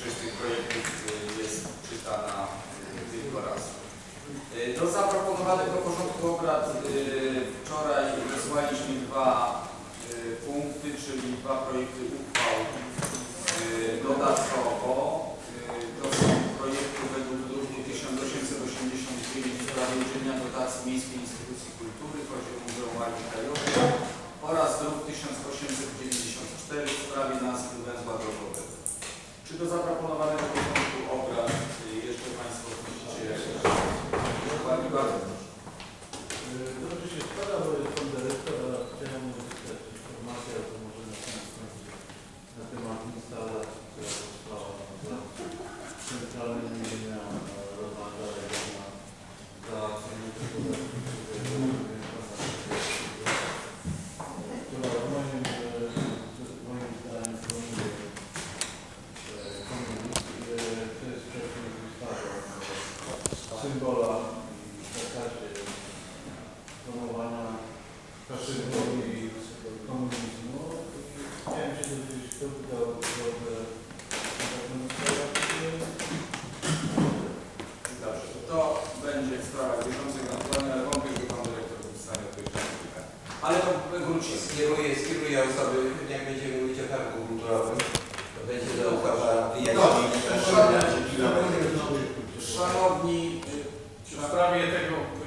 większość tych projektów y, jest czytana y, tylko raz. Y, Do zaproponowanego porządku obrad wczoraj wysłaliśmy dwa punkty, czyli dwa projekty Czy do zaproponowanego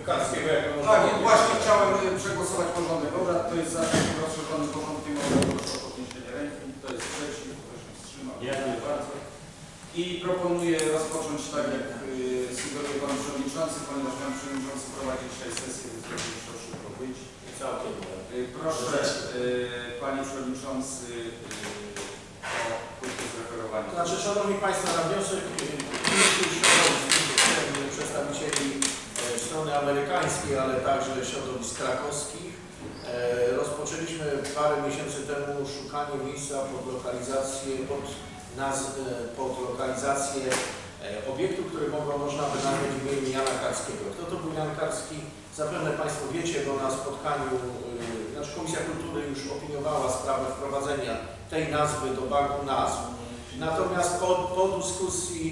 Karskiego, y, tak, właśnie chciałem y, przegłosować porządek obrad. To jest za takim rozszerzonym porządkiem obrad. Proszę o podniesienie ręki. Kto jest przeciw? Kto się wstrzymał? Dziękuję bardzo. I proponuję rozpocząć tak, jak y, sugeruje Pan Przewodniczący, ponieważ Pan Przewodniczący prowadzi dzisiaj sesję, więc będzie musiał szybko być. Całkiem. Y, Proszę y, Panie Przewodniczący y, o krótkie zreferowanie. Znaczy, Szanowni Państwo, na wniosek środowisk, przedstawicieli e, strony amerykańskiej, ale także środowisk krakowskich, e, rozpoczęliśmy parę miesięcy temu szukanie miejsca pod lokalizację, pod, naz, e, pod lokalizację e, obiektu, który mogło, można by nazwać imieniem Jana Karskiego. Kto to był Jan Karski? Zapewne Państwo wiecie, bo na spotkaniu, znaczy Komisja Kultury już opiniowała sprawę wprowadzenia tej nazwy do banku nazw. Natomiast po, po dyskusji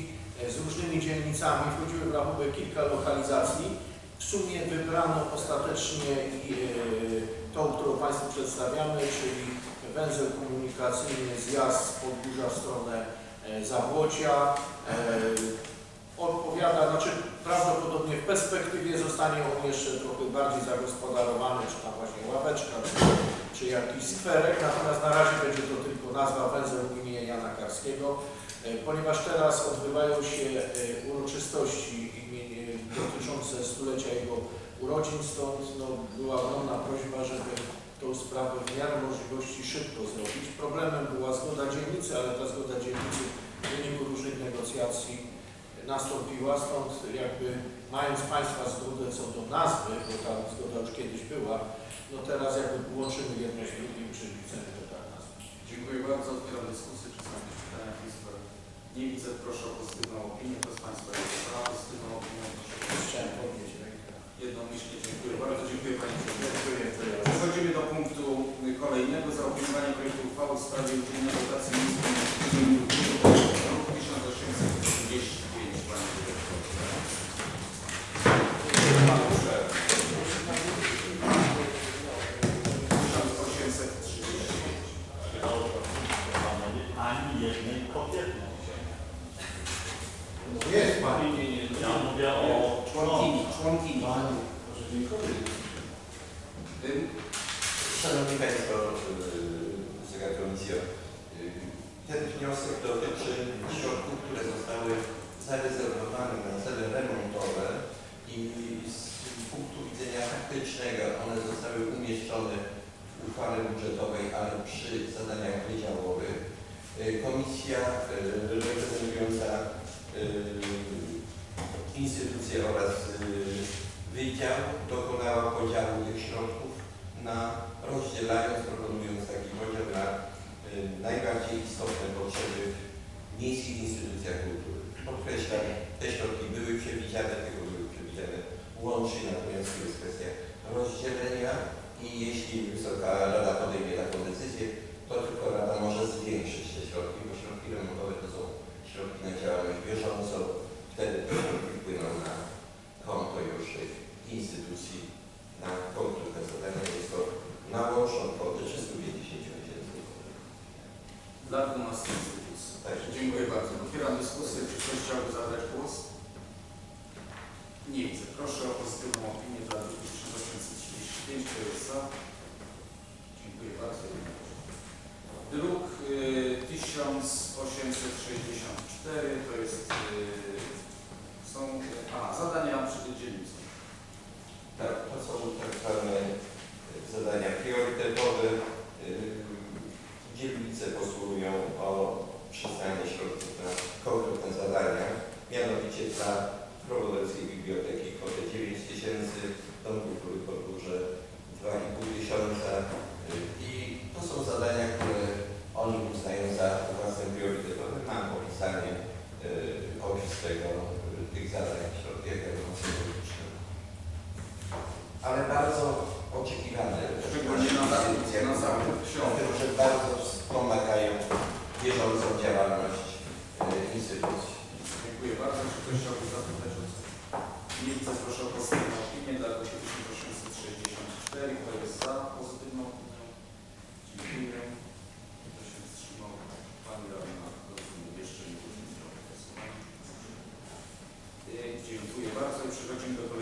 z różnymi dzielnicami wchodziły w rachubę kilka lokalizacji. W sumie wybrano ostatecznie e, tą, którą Państwu przedstawiamy, czyli węzeł komunikacyjny zjazd z Podgórza w stronę e, Zabłocia. E, odpowiada, znaczy prawdopodobnie w perspektywie zostanie on jeszcze trochę bardziej zagospodarowany, czy tam właśnie ławeczka, czy, czy jakiś skwerek, natomiast na razie będzie to tylko nazwa węzeł imienia Jana Karskiego, ponieważ teraz odbywają się uroczystości imienie, dotyczące stulecia jego urodzin, stąd no, była ogromna prośba, żeby tą sprawę w miarę możliwości szybko zrobić. Problemem była zgoda dzielnicy, ale ta zgoda dzielnicy w wyniku różnych negocjacji nastąpiła, stąd jakby mając Państwa zgodę co do nazwy, bo ta zgoda już kiedyś była, no teraz jakby łączymy jedno z drugim, czyli chcemy to tak nazwać. Dziękuję bardzo. Otwieram dyskusję. Czy są jakieś pytania w tej sprawie? Nie widzę. Proszę o pozytywną opinię. Kto z Państwa jest za pozytywną opinią? Proszę. Chciałem podnieść rękę. Jednomyślnie dziękuję bardzo. Dziękuję Panie Przewodniczący. Przechodzimy do punktu kolejnego. Zaopiniowanie projektu uchwały w sprawie udzielenia dotacji miejskiej gminy Druk 1835. Panie Dyrektorze. Proszę. 1835. ani jednej kobiety. Jest pani. Ja mówię o Członkini. Członkini. Pani, proszę dziękuję. Ym, Szanowni Państwo, Wysoka Komisjo, y, ten wniosek dotyczy środków, które zostały zarezerwowane na cele remontowe i z punktu widzenia faktycznego one zostały umieszczone w uchwale budżetowej, ale przy zadaniach wydziałowych. Y, Komisja y, reprezentująca y, instytucje oraz wydział dokonała podziału tych środków na rozdzielając, proponując taki podział na najbardziej istotne potrzeby w miejskich instytucjach kultury. Podkreślam, te środki były przewidziane, tylko łączy natomiast jest kwestia rozdzielenia i jeśli Wysoka Rada podejmie taką decyzję, to tylko Rada może zwiększyć te środki, bo środki remontowe to są środki na działalność bieżącą, wtedy te środki wpłyną na konto już instytucji, na konkretne zadania, jest to nałożą kwotę 350 tysięcy. Dla 12 instytucji. Także dziękuję bardzo. Otwieram dyskusję. Czy ktoś chciałby zabrać głos? Nie widzę. Proszę o pozytywną opinię dla druku 1835. Kto jest za? Dziękuję bardzo. Druk y, 1864 to jest y, są a, zadania przy dzielnicy. Tak, to są tak zwane zadania priorytetowe. Dzielnice postulują o przyznanie środków na konkretne zadania, mianowicie dla Prowoderskiej Biblioteki kwotę 9 tysięcy, Dom Kultury w Podgórze 2,5 tysiąca i to są zadania, które oni uznają za własne priorytetowe. Mam opisanie yy, opis tego, yy, tych zadań w środkach ekonomicznych ale bardzo oczekiwane. Szczególnie na zakup, na że bardzo wspomagają bieżącą działalność e, instytucji. Dziękuję bardzo. Czy ktoś chciałby zapytać o coś? Nie widzę. Proszę o pozytywną opinię dla druku 1864. Kto jest za pozytywną opinią? Dziękuję. Kto się wstrzymał? Pani Radna, jeszcze nie było głosowania. E, Dziękuję bardzo i przechodzimy do kolejnego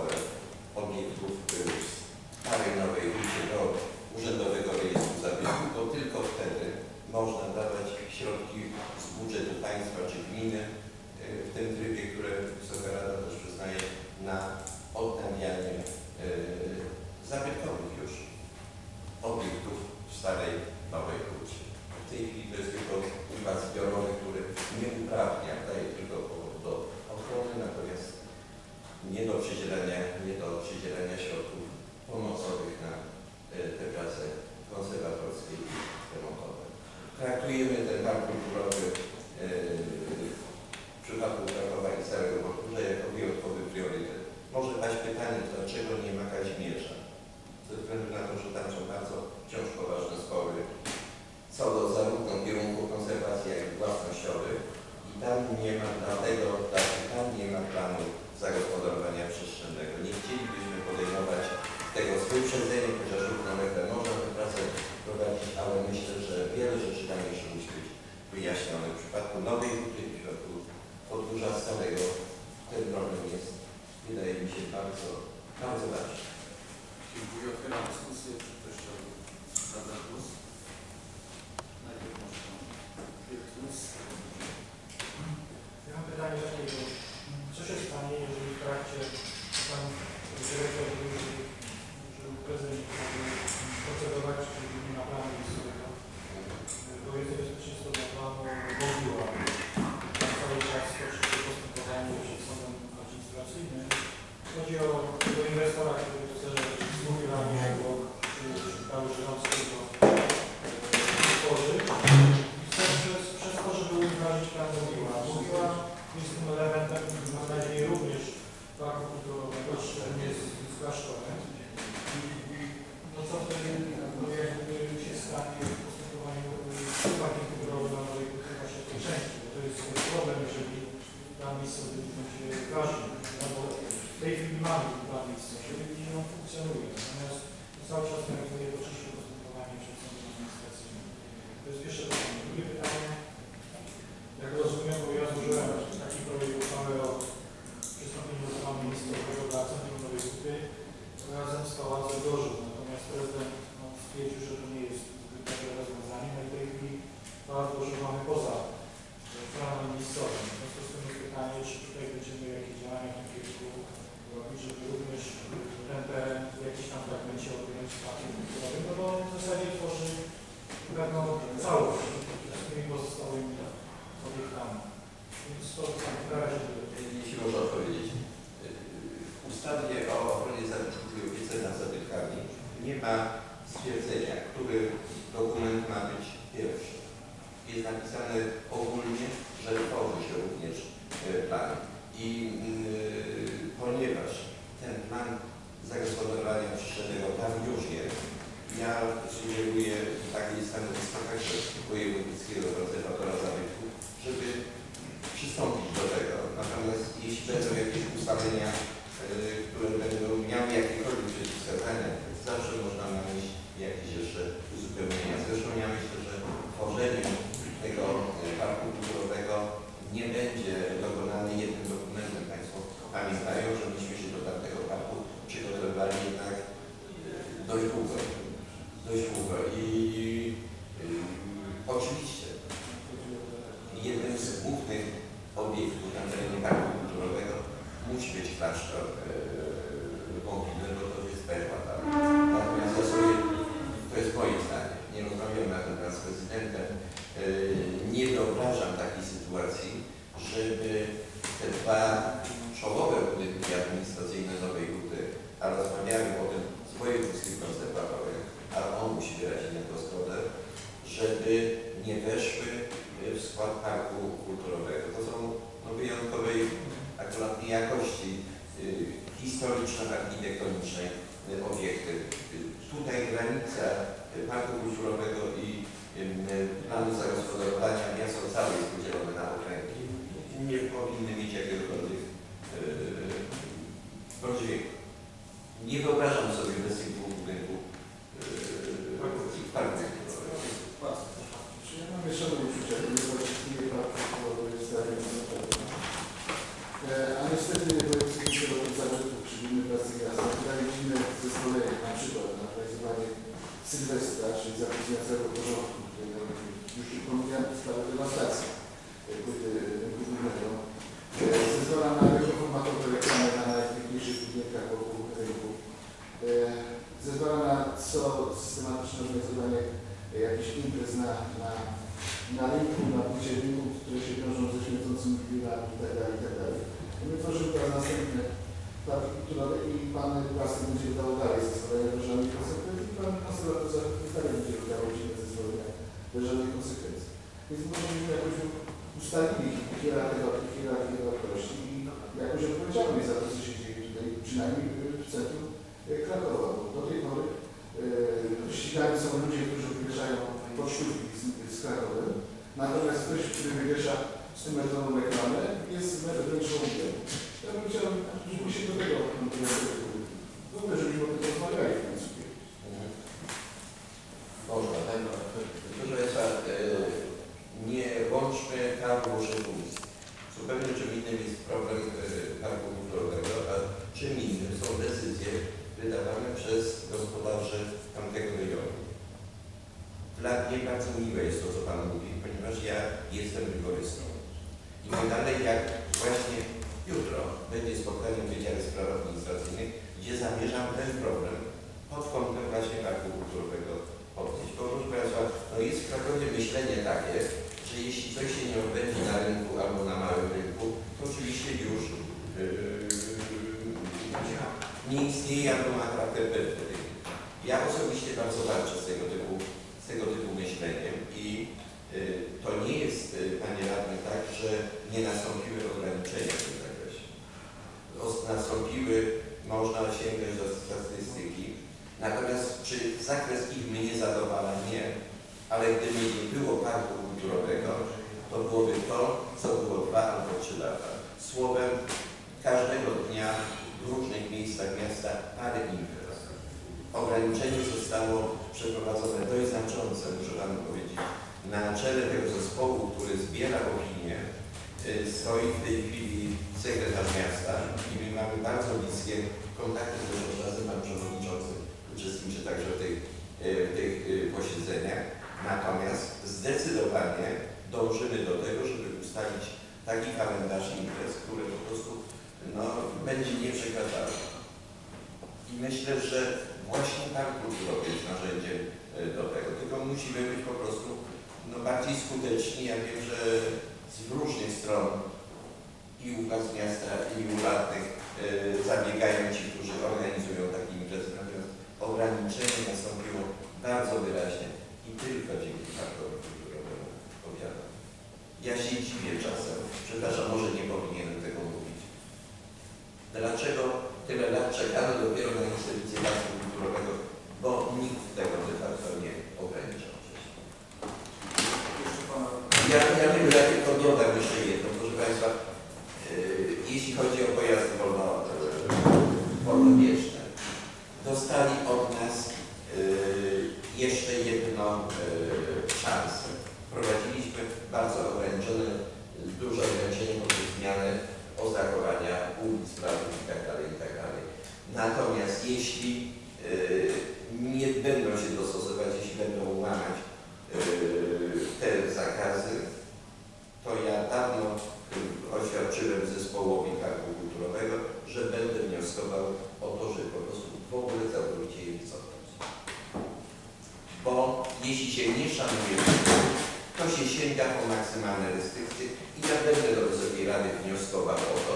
jednostkowe obiektów starej nowej hucie do Urzędowego Rejestru Zabytków, bo tylko wtedy można dawać środki z budżetu państwa czy gminy y, w tym trybie, które Wysoka Rada też przyznaje na odnawianie y, zabytkowych już obiektów w starej nowej hucie. W tej chwili to jest tylko chyba zbiorowy, który nie uprawnia, daje tylko powód do ochrony, natomiast nie do przydzielenia, nie do przydzielenia środków pomocowych na e, te prace konserwatorskie i remontowe. Traktujemy ten park kulturowy e, w przypadku Krakowa i Starego Podgórza jako wyjątkowy priorytet. Może paść pytanie, dlaczego nie ma Kazimierza? Ze względu na to, że tam są bardzo wciąż poważne spory co do zarówno kierunków konserwacji, jak i własnościowych i tam nie ma, people. realizacja y, parku kulturowego i y, y, planu zagospodarowania miast całej jest podzielone na okręgi i nie powinny mieć jakiegokolwiek yy. Nie wyobrażam sobie bez tych dwóch kulturowe i Pan Klasy będzie wydawał dalej zezwolenia na żadne konsekwencje i Pan konserwator dalej będzie wydawał się na zezwolenia na żadne konsekwencje. Więc może byśmy jakoś ustalili hierarchię i jakoś odpowiedzialność za to, co się dzieje tutaj, przynajmniej w centrum e, Krakowa. Do tej pory e, yy, ścigani są ludzie, którzy wywieszają pocztówki z, z Krakowem, natomiast ktoś, który wywiesza 100 metrową reklamę, jest wręcz żołnierzem. jestem rygorystą. I tak dalej, jak właśnie jutro będzie spotkanie Wydziału Spraw Administracyjnych, gdzie zamierzam ten problem pod kątem właśnie aktu kulturowego podnieść. Bo proszę Państwa, no jest w Krakowie myślenie takie, że jeśli coś się nie odbędzie na rynku albo na małym rynku, to oczywiście już yy, yy, nie istnieje albo ma charakter perfekcyjny. Ja osobiście bardzo walczę z tego typu, z tego typu myśleniem i to nie jest, y, Panie Radny, tak, że nie nastąpiły ograniczenia w tym zakresie. Nastąpiły, można sięgnąć do statystyki, natomiast czy zakres ich mnie zadowala? Nie. Ale gdyby nie było parku kulturowego, to byłoby to, co było dwa albo trzy lata. Słowem, każdego dnia w różnych miejscach miasta parę imprez. Ograniczenie zostało przeprowadzone dość znaczące, muszę Panu powiedzieć. Na czele tego zespołu, który zbiera opinie, y, stoi w tej chwili sekretarz miasta i my mamy bardzo bliskie kontakty zresztą razem Pan Przewodniczący uczestniczy także w tych, w tych y, posiedzeniach. Natomiast zdecydowanie dążymy do tego, żeby ustalić taki kalendarz imprez, który po prostu no, będzie nieprzekraczalny. I myślę, że właśnie park kulturowy jest narzędziem y, do tego. Tylko musimy być po prostu no, bardziej skuteczni. Ja wiem, że z różnych stron i u nas miasta, i u radnych y, zabiegają ci, którzy organizują takie imprezy. Natomiast ograniczenie nastąpiło bardzo wyraźnie i tylko dzięki parkowi kulturowemu powiadam. Ja się dziwię czasem, przepraszam, może nie powinienem tego mówić. Dlaczego tyle lat czekano dopiero na instytucję parku kulturowego? Bo nikt tego de facto nie wcześniej. Jeszcze Pan Ja, ja bym ja tylko dodam jeszcze jedno, proszę Państwa. Yy, jeśli chodzi o pojazdy wolno, yy, wolnowieczne, dostali od nas yy, jeszcze jedną yy, szansę. Wprowadziliśmy bardzo ograniczone, duże ograniczenie poprzez zmianę oznakowania ulic, prawów itd. itd. Natomiast jeśli yy, nie będą się dostosować, jeśli będą łamać yy, te zakazy, to ja dawno yy, oświadczyłem zespołowi parku kulturowego, że będę wnioskował o to, że po prostu w ogóle całkowicie je wycofać. Bo jeśli się nie szanuje przepisów, sięga po maksymalne restrykcje i ja będę do Wysokiej Rady wnioskował o to,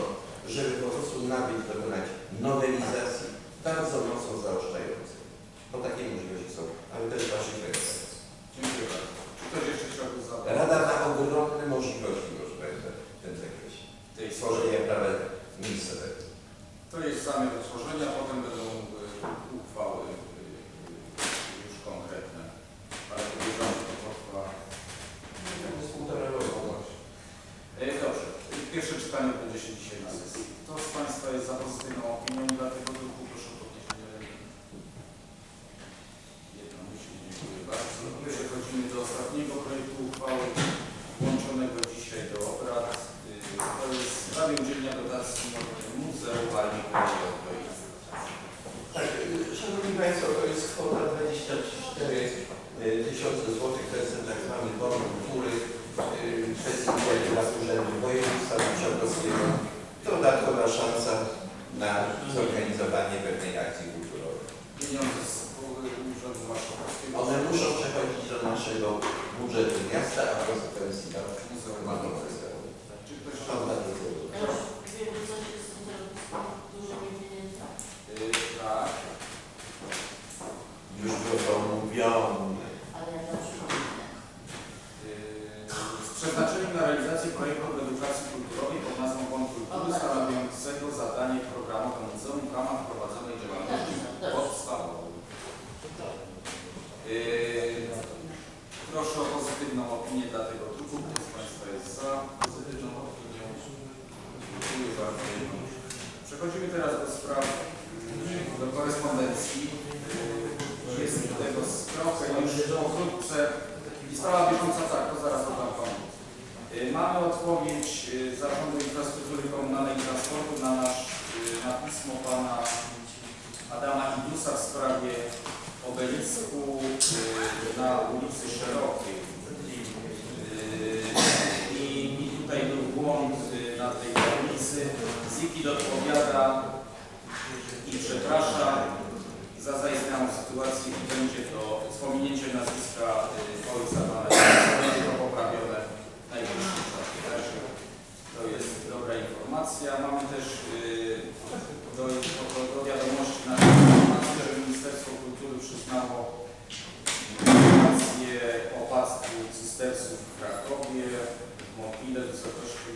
żeby po prostu nawet dokonać nowelizacji bardzo mocno zaostrzającej. Bo takie możliwości są, ale też w Waszych rękach. Dziękuję bardzo. Czy ktoś jeszcze chciałby zadać? Rada ma ogromne możliwości, proszę Państwa, w tym zakresie. tej Tworzenia prawa miejscowego. To jest zamiar utworzenia, potem będą y, uchwały y, y, już konkretne. Ale podejrzewam, że to potrwa. To jest półtora roku. E, Dobrze. Pierwsze czytanie będzie się dzisiaj na sesji. Kto z Państwa jest za pozytywną opinią dla tego druku? Proszę o podniesienie ręki. Jednomyślnie dziękuję bardzo. Przechodzimy do ostatniego projektu uchwały włączonego dzisiaj do obrad. Y, To jest w sprawie udzielenia dotacji Muzeum Walii Krajowej. Tak, y, Szanowni Państwo, to jest kwota 24 tysiące złotych, to jest ten tak zwany bon kultury, y, kwestii dla Urzędu Województwa Marszałkowskiego. To dodatkowa szansa na zorganizowanie pewnej akcji kulturowej. Pieniądze z Urzędu Marszałkowskiego. One muszą przechodzić do naszego budżetu miasta, a w konsekwencji do Muzeum Marszałkowskiego. Czy ktoś To na to było. Wiemy, co się z tym zrobi z dużymi pieniędzmi. Y, Tak. Już było to mówione. Ale ja to przypomnę. z przeznaczeniem na realizację projektu edukacji kulturowej pod nazwą Bon Kultury stanowiącego zadanie programowe muzeum w ramach prowadzonej działalności podstawowej. Yy, Proszę o pozytywną opinię dla tego druku. Kto z Państwa jest za pozytywną opinią? Dziękuję bardzo. Przechodzimy teraz do spraw, yy, do korespondencji. Yy, Jest tego trochę już pokrótce. I sprawa bieżąca, tak, to zaraz oddam Panu. Y, Mamy odpowiedź y, Zarządu Infrastruktury Komunalnej i Transportu na nasz, y, na pismo Pana Adama Indusa w sprawie obelisku y, na ulicy Szerokiej. Y, I i tutaj był błąd y, na tej Wikid odpowiada i przeprasza za zaistniałą sytuację i będzie to z pominięciem nazwiska y, ojca pana Jana, będzie to poprawione w najbliższym czasie. Także to jest dobra informacja. Mamy też y, do, do, do wiadomości na temat, że Ministerstwo Kultury przyznało informację o opłactwu cystersów w Krakowie w w wysokości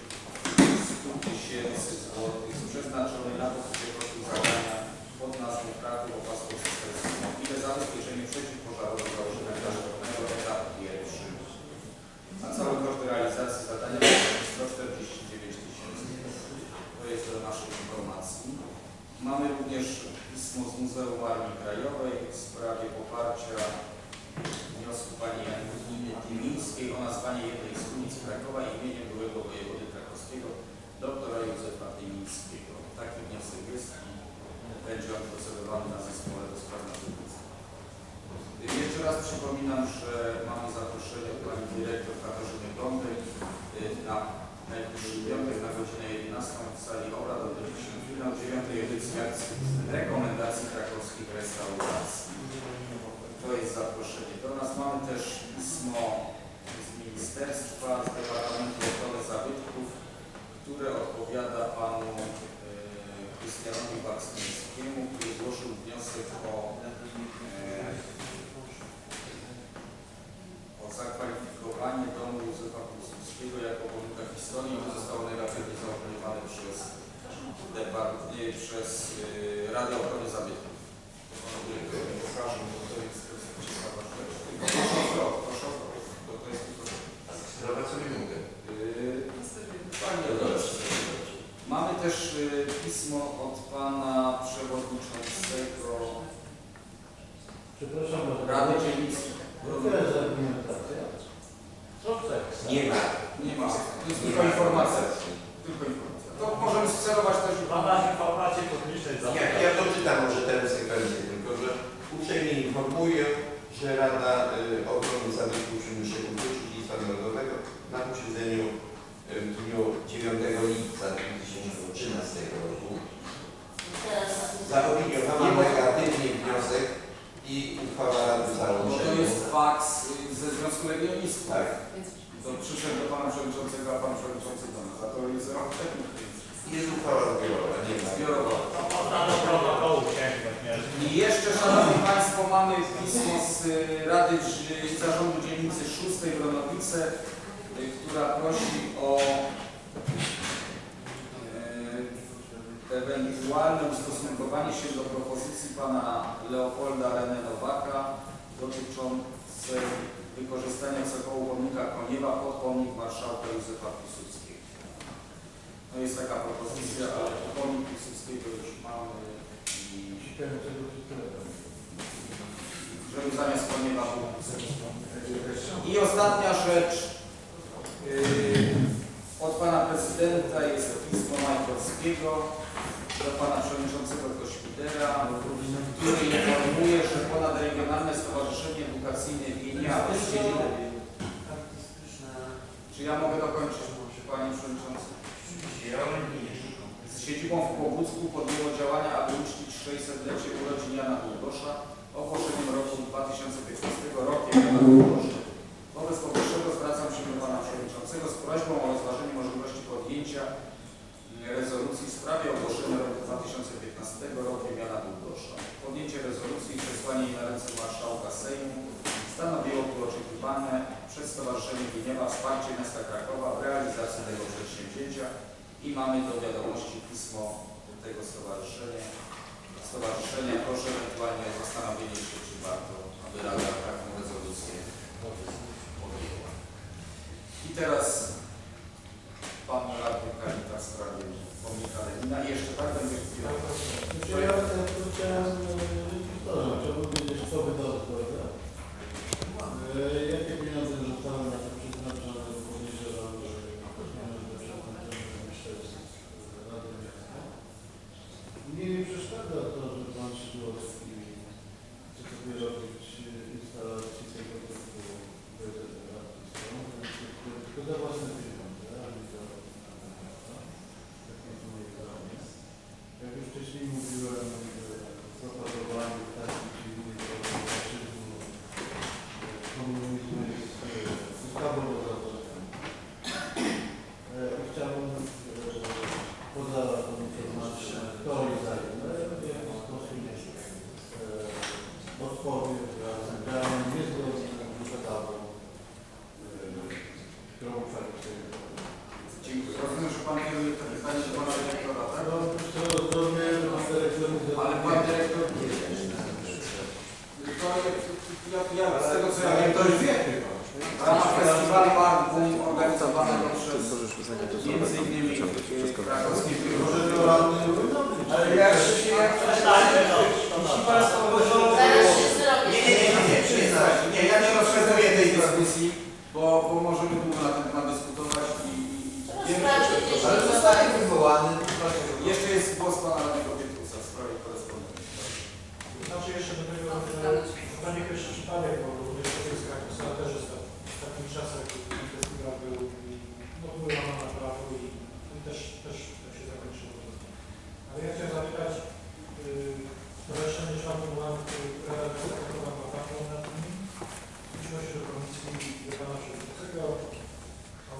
100 tysięcy złotych z przeznaczonej na pokrycie kosztów zadania pod nazwą Kraków opłactwo cystersów w Mobile zabezpieczenie przeciwpożarowego założenia klasztornego etapu pierwszy. Na cały koszt realizacji zadania wynosi 149 tysięcy. To jest do naszej informacji. Mamy również pismo z Muzeum Armii Krajowej w sprawie poparcia wniosku pani Janiny Tymińskiej o nazwanie jednej z ulic Krakowa imieniem byłego wojewody krakowskiego doktora Józefa Tymińskiego. Taki wniosek jest i będzie on procedowany na zespole do spraw nazewnictwa. Jeszcze raz przypominam, że mamy zaproszenie od pani dyrektor Katarzyny Gądek y, na najbliższy piątek na godzinę 11 w sali obrad odbędzie się finał 9 edycji akcji rekomendacji krakowskich restauracji. To jest zaproszenie do nas. Mamy też pismo z Ministerstwa, z Departamentu Ochrony Zabytków, które odpowiada panu e, Krystianowi Bakstyńskiemu, który złożył wniosek o, e, o zakwalifikowanie domu Józefa Piłsudskiego jako pomnika historii. To zostało negatywnie zaopiniowane przez, depart, nie, przez e, Radę Ochrony Zabytków. Pokażę, bo to jest to jest ciekawa rzecz. Tylko Proszę o zwrot, proszę o zwrot, bo to jest tylko... Skierować sobie mogę. Yy, Panie Redaktorze, Mamy też y, pismo od pana przewodniczącego Przepraszam bardzo. Rady Dzielnicy. To jest argumentacja. Co chcesz? Nie ma. Nie ma. To jest tylko informacja. Tylko informacja. To możemy scelować też Pana informacji publicznej Ja, ja to czytam może tę sekwencję, tylko że uprzejmie informuję, że Rada y, Ochrony Zabytków Przymuszy Kultury i Dziedzictwa Narodowego na posiedzeniu y, w dniu 9 lipca 2013 roku zaopiniowała negatywnie wniosek i uchwała Rady Bo to jest faks ze Związku Legionistów. Tak. To przyszedł do pana przewodniczącego, a pan przewodniczący do nas. A to jest rok technik. Jest uchwała zbiorowa, nie ma. Nie? I jeszcze, Szanowni Państwo, mamy pismo z y, Rady Zarządu Dzielnicy Szóstej w Ronowice, y, która prosi o y, ewentualne ustosunkowanie się do propozycji pana Leopolda René Nowaka dotyczącej wykorzystania cechołu pomnika Koniewa pod pomnik marszałka Józefa Piłsudskiego. No jest taka propozycja, ale pomnik Piłsudskiego już mamy i żeby zamiast Koniewa był Piłsudski. I ostatnia rzecz. Yy, od pana prezydenta jest pismo Majkowskiego do pana przewodniczącego Kośpidera, który informuje, że ponadregionalne Stowarzyszenie Edukacyjne Wienia z siedziby... Czy ja mogę dokończyć, panie przewodniczący? Z siedzibą w Kłobucku podjęło działania, aby uczcić 600-lecie urodzin Jana Długosza ogłoszeniem roku 2015 rokiem Jana Długosza. Wobec powyższego zwracam się do Pana Przewodniczącego z prośbą o rozważenie możliwości podjęcia rezolucji w sprawie ogłoszenia roku 2015 rokiem Jana Długosza. Podjęcie rezolucji i przesłanie jej na ręce Marszałka Sejmu stanowiłoby oczekiwane przez Stowarzyszenie Winiewa wsparcie miasta Krakowa w realizacji tego przedsięwzięcia i mamy do wiadomości pismo tego stowarzyszenia. Stowarzyszenia proszę ewentualnie o zastanowienie się, czy warto, aby Rada taką rezolucję podjęła. I teraz komisji, bo, bo możemy długo na ten temat dyskutować i, i wiemy, że to Ale zostanie wywołany. Jeszcze jest głos pana radnego Pietrusa w sprawie korespondencji. Znaczy jeszcze do tego że pytanie pierwszy przypadek, bo również w Polskach ustawa też jest tak, w takim czasach, kiedy festiwal był no, wpływano na prawo i, i też, też tak się zakończyło. Ale ja chciałem zapytać, yy, Stowarzyszenie Żołnierzy Rada Wysokowa Komisji Pana Przewodniczącego o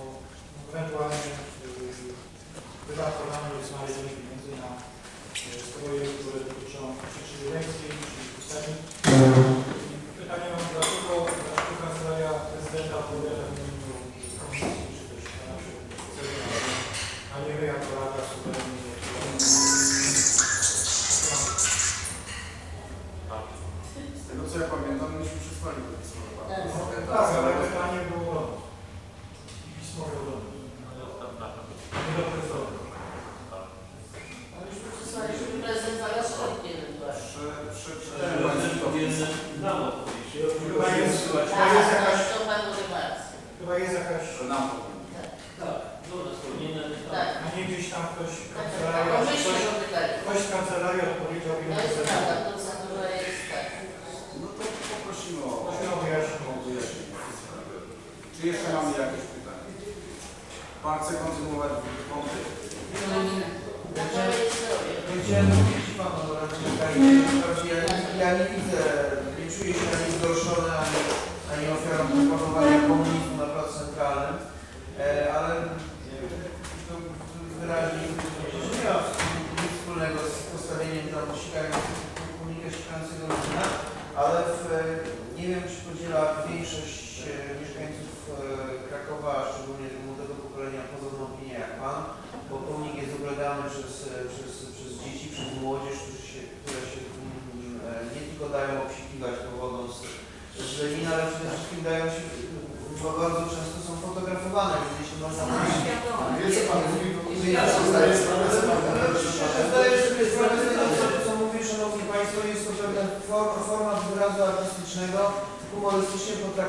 ewentualnie y, wydatkowaniu lub znalezieniu pieniędzy na y, swoje, które dotyczą przyczyny lekkiej, czyli pustyni.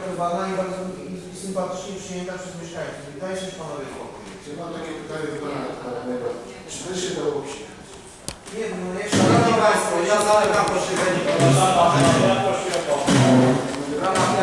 traktowana i bardzo i, i sympatycznie przyjęta przez mieszkańców. I dajcie się panowie spokój. Czy mam takie pytanie do pana radnego? Czy też się dało opisać? Nie, no jeszcze... Szanowni Państwo, ja zamykam posiedzenie.